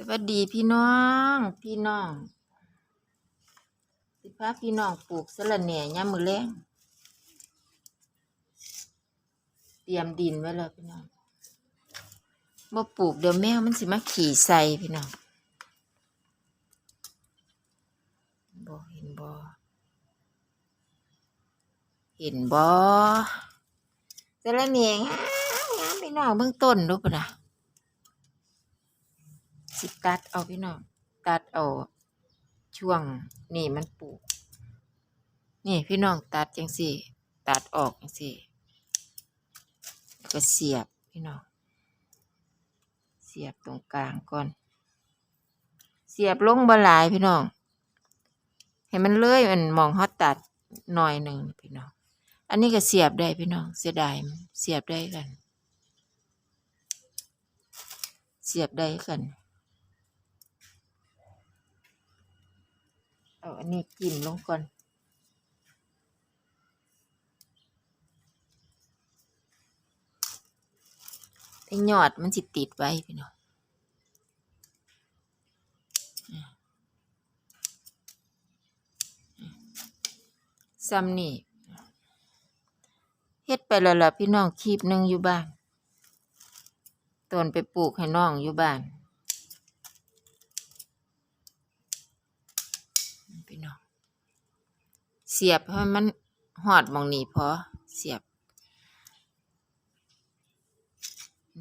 สวัสดีพี่น้อง พี่น้อง สิพาพี่น้องปลูกสะระแหน่ยามือแลงเตรียมดินไว้แล้วพี่น้องบ่ปลูกเดี๋ยวแมวมันสิมาขี่ใส่พี่น้องบ่เห็นบ่เห็นบ่สะระแหน่งามงามพี่น้องเบื้องต้นดูปุ่นน่ะ สิตัดเอาพี่น้อง ตัดเอาช่วงนี่มันปลูก นี่พี่น้องตัดจังสี่ ตัดออกจังสี่ก็เสียบพี่น้อง เสียบตรงกลางก่อน เสียบลงบหลายพี่น้องให้มันเลื่อยมันมองฮอตตัดหน่อยหนึ่งพี่น้อง อันนี้ก็เสียบได้พี่น้อง เสียดายเสียบได้กัน เสียบได้กัน เอาอันนี้จิ้มลงก่อนไอ้ยอดมันสิติดไว้พี่น้องอ่อะซ้ำนี่เฮ็ดไปแล้วล่ะพี่น้องคีบหนึ่งอยู่บ้านตอนไปปลูกให้น้องอยู่บ้าน พี่น้อง เสียบให้มันหอดมองนี้พอเสียบ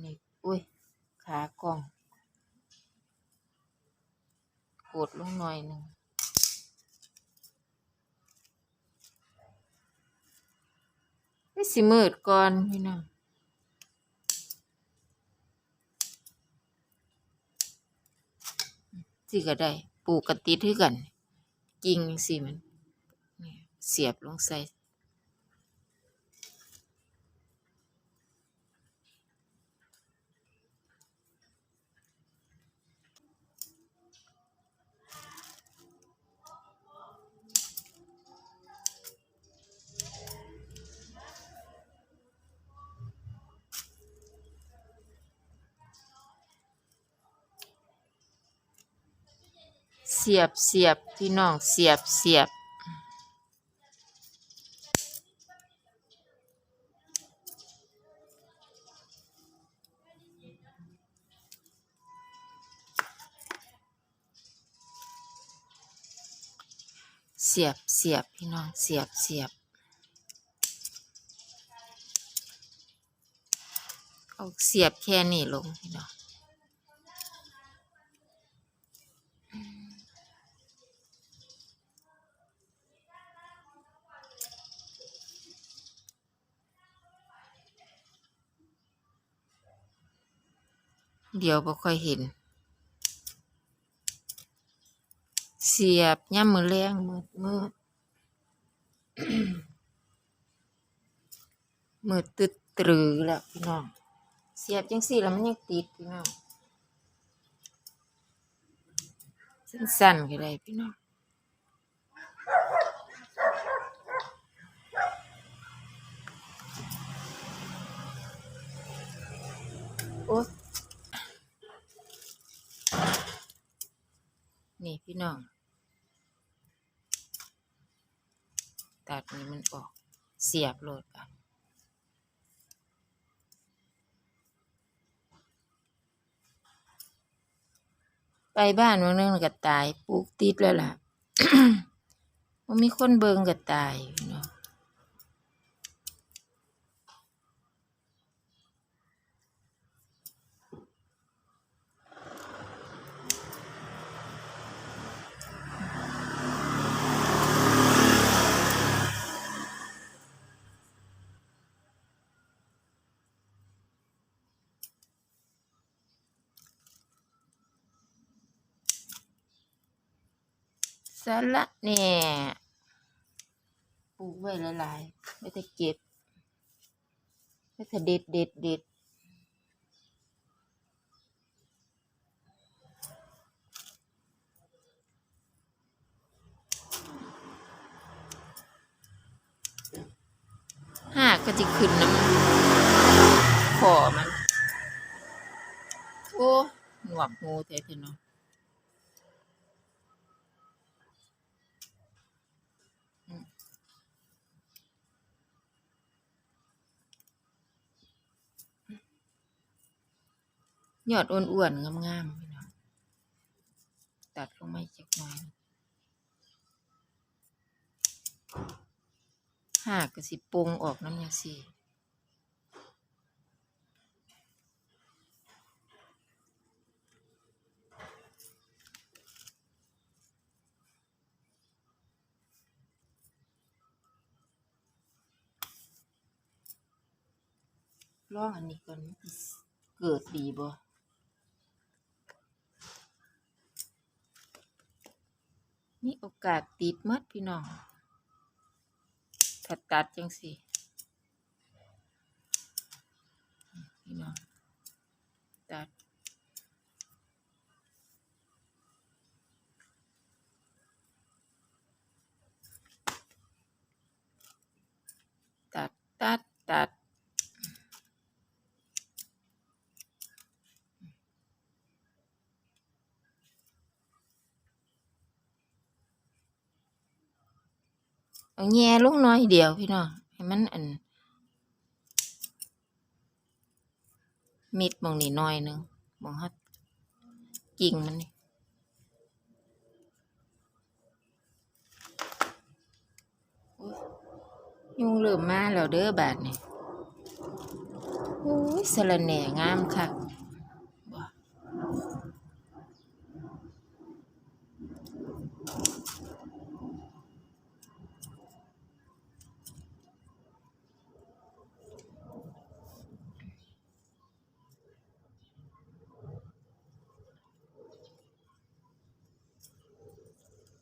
นี่อุ้ยขากล้องกดลงหน่อยหนึ่งไม่สิมืดก่อนพี่น้องสิก็ได้ปลูกกระติดให้กัน กิ่งสิมัน เสียบลงใส่เสียบเสียบพี่น้องเสียบเสียบ สียบเสียบพี่น้องเสียบเสียบเอาเสียบแค่นี้ลงพี่น้องเดี๋ยวบ่ค่อยเห็น เสียบย่ำมือแรงมืดมืดมืดตึดตรือแล้วพี่น้อง เสียบจังสี่แล้วมันยังติดพี่น้องสั้นๆก็ได้พี่น้องโอ๊ยนี่พี่น้อง ตัดนี้มันออกเสียบโหลดกันไปบ้านวันนึงก็ตายปลูกติดแล้วล่ะมันมีคนเบิงก็ตายเนาะ สาระแหน่ยปลูกไว้หลายๆไม่ได้เก็บไม่ได้เด็ดเด็ดเด็ดห้ากก็จะขึ้นน้ำขอมัน โอ้ หนวกงูแท้ๆเนาะ ยอดอ้วนๆงามๆพี่น้องตัดลงมาจักหน่อยหากก็สิปุงออกน้ำยาสีลองอันนี้ก่อนเกิดดีบ่ มีโอกาสติดมัดพี่น้องถ้าตัดจังสิพี่น้อง ตัด ตัด ตัด ตัด เอาแง่ลงน้ อยเดียวพี่น้องให้มันอัน มิดมองนี่น้อยหนึงมองฮัดกิ่งมันนี่ยยุงเริ่มมาแล้วเด้อบาดนี่โอ้ยสะระแหน่งามคัก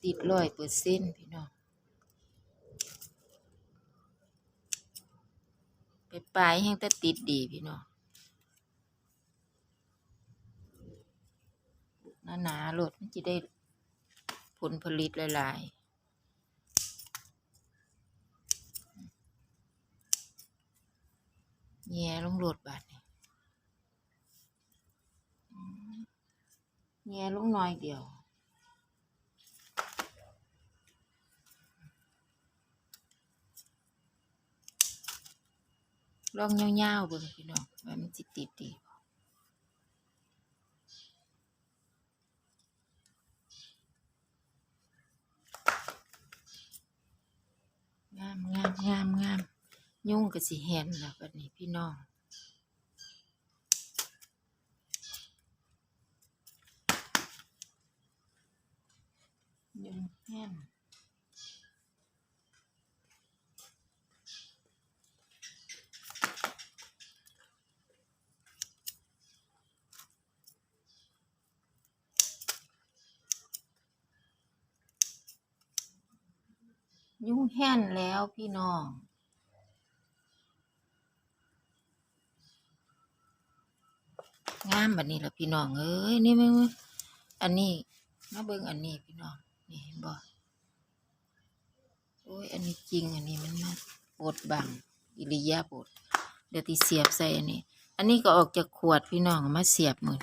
ติดร้อยเปอร์เซ็นต์พี่น้องไปปลายแห้งแต่ติดดีพี่น้องหนาหนาๆโลดมันจะได้ผลผลิตหลายๆแง่ลงโหลดบาดนี่แง่ลงน้อยเดียว ลองยาวๆเบิ่งพี่น้องว่ามันสิติดดีงามงามงามงามยุ่งก็สิแหนแล้วบัดนี้พี่น้องยุ่งแห้น ยุ่งแห้นแล้วพี่น้องงามแบบนี้ละพี่น้องเอ้ยนี่ไม่อันนี้มาเบิ่งอันนี้พี่น้องนี่เห็นบ่โอ้ยอันนี้จริงอันนี้มันมาบดบังอิริยาบถเดี๋ยวที่เสียบใส่อันนี้ อันนี้ก็ออกจากขวดพี่น้องมาเสียบมือ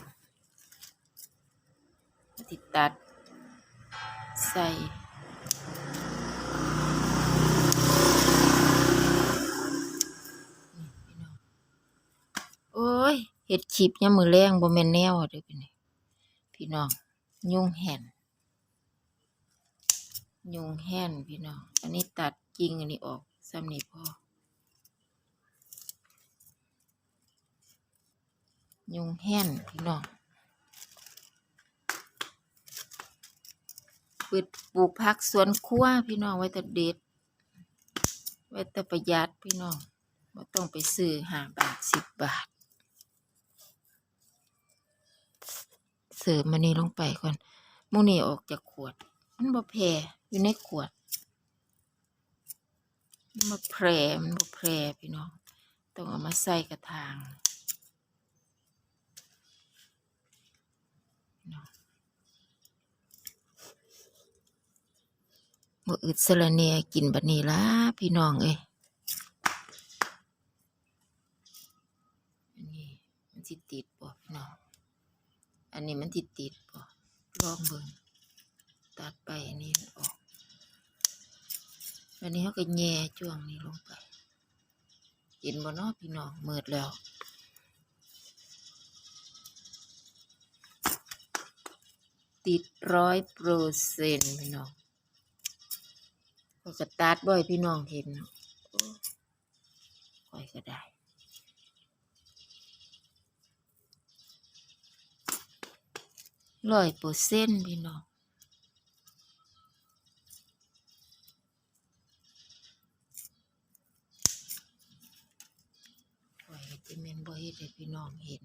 ติดตัดใส่ พี่น้องโอ้ย เห็ดคลิปยามมือแรงบ่แม่นแนวเด้อพี่นี่พี่น้อง ยุ่งแห่นยุ่งแห่นพี่น้อง อันนี้ตัดกิ่งอันนี้ออกซ้ำนี่พอยุ่งแห่นพี่น้องปิดปลูกผักสวนครัวพี่น้องไว้แต่เด็ด ไว้แต่ประหยัดพี่น้องไม่ต้องไปซื้อห้าบาทสิบบาท เสิร์ฟมันนี่ลงไปก่อนมูนี่ออกจากขวด มันบ่แพรอยู่ในขวดมันบ่แพรมันบ่แพรพี่น้องต้องเอามาใส่กระถางพี่น้ออึดสะระเนกินบัดนี้ล่ะพี่น้องเอ้ย อันนี้มันสิติดบ่พี่น้อง อั นนี้มันสิดติดบ่ลองเบิ่งตัดไปอันนี้ออก อันนี้เขาก็แย่จ้วงนี้ลงไปเห็นบ่เนาะพี่น้องมืดแล้วติดร้อยเปอร์เซ็นต์พี่น้องก็สตาร์ทบ่อยพี่น้องเห็นเนาะค่อยก็ได้ ร้อยเปอร์เซ็นต์พี่น้องปล่อยให้เป็นเมนบ่เฮ็ดให้พี่น้องเห็น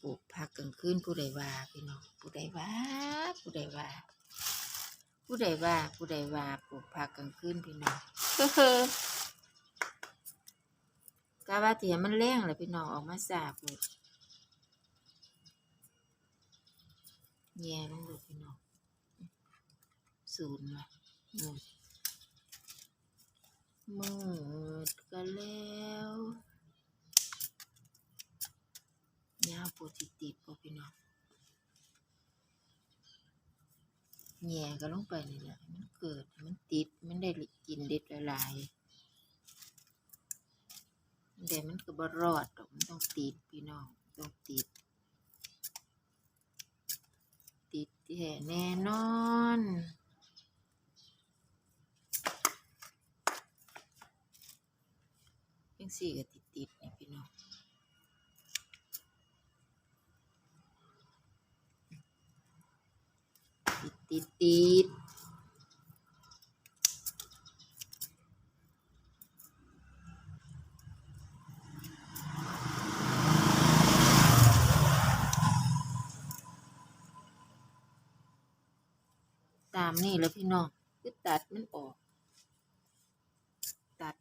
ปลูกผักกลางคืนผู้ใดว่าพี่น้องผู้ใดว่าผู้ใดว่าผู้ใดว่าผู้ใดว่าปลูกผักกลางคืนพี่น้องเฮ้อ กะว่าเถียมันแรงเลยพี่น้องออกมาสาบเลยแย่ลงเลยพี่น้องศูนย์ละอืมมืดกันแล้วยาวโปรติติดพอพี่น้องแง่ก็ลงไปนี่แหละมันเกิดมันติด มันได้กินเด็ดละลาย แต่มันก็บรอดดอกมันต้องติดพี่น้องต้องติด ติดแท้แน่นอนยังสี่ก็ติดติดนี่พี่น้องติดติดติดตามนี่แล้วพี่น้อง คือตัดมันออก ตัด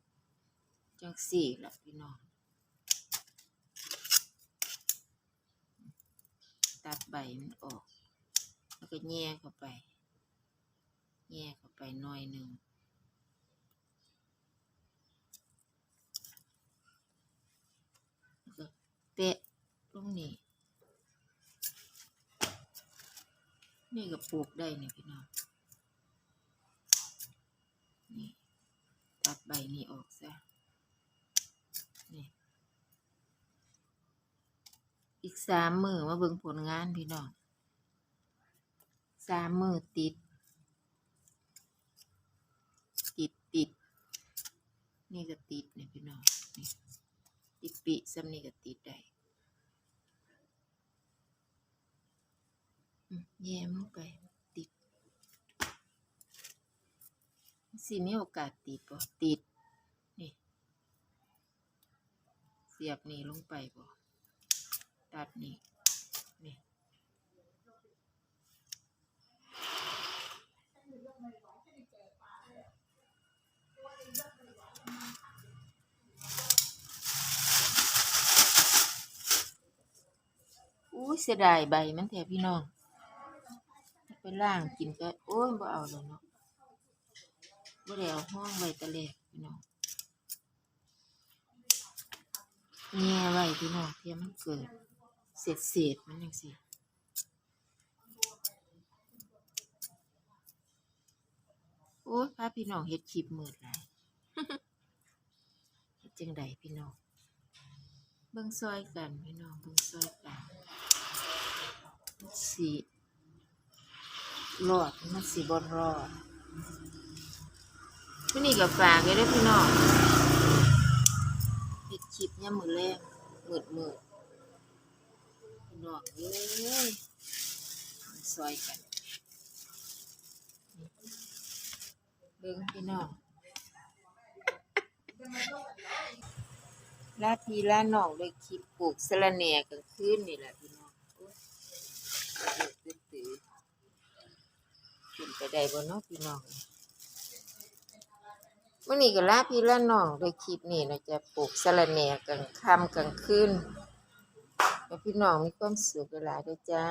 จังสี่ละพี่น้อง ตัดใบมันออก แล้วก็แย่เข้าไป แย่เข้าไปหน่อยหนึ่งแล้วก็เตะตรงนี้นี่ก็ปลูกได้นี่พี่น้อง นี่ ตัดใบนี้ออกซะนี่อีกสามมือมาเบิ่งผลงานพี่น้องสามมือติด ติดติด นี่ก็ติดเนี่ยพี่น้องนี่ติดปีซ้ำนี่ก็ติดได้อืมแยมลงไป ติด สิมีโอกาสติดบ่ติด นี่ เสียบนี่ลงไปบ่ตัดนี่นี่อุ้ยเสียดายใบมันแท้พี่น้องไปล่างกินก็โอ้ยบ่เอาแล้วเนาะ บ่ได้เอาห้องไว้ตะแลกพี่น้องแง่ไว้พี่น้องเพียมันเกิดเศษเศษมันจังซี่โอ้ยพาพี่น้องเฮ็ดคลิปมืดหลายเฮ็ดจังใดพี่น้องเบิ่งซอยกันพี่น้องเบิ่งซอยกันมันสิรอดมันสิบ่รอด มื้อนี้ก็ฝากไว้เด้พี่น้องเฮ็ดคลิปยามมื้อแลงมืดๆพี่น้องเอ้ยซอยกันเบิ่งพี่น้องลาทีลาน้องเลยคลิปปลูกสะระแหน่กลางคืนนี่แหละพี่น้องเดือกตื้อๆขึ้นไปได้บ่เนาะพี่น้อง มื่อนี้ก็ลาพี่ละน้องด้วยคลิปนี้เราจะปลูกสะระแหน่กลางค่ำกลางคืนให้พี่น้องมีความสุขหลายด้อจ้า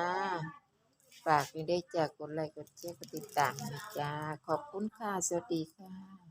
ฝากนี่ได้อจ้ากดไลค์กดแชร์กดติดตามนะจ้าขอบคุณค่ะ สวัสดีค่ะ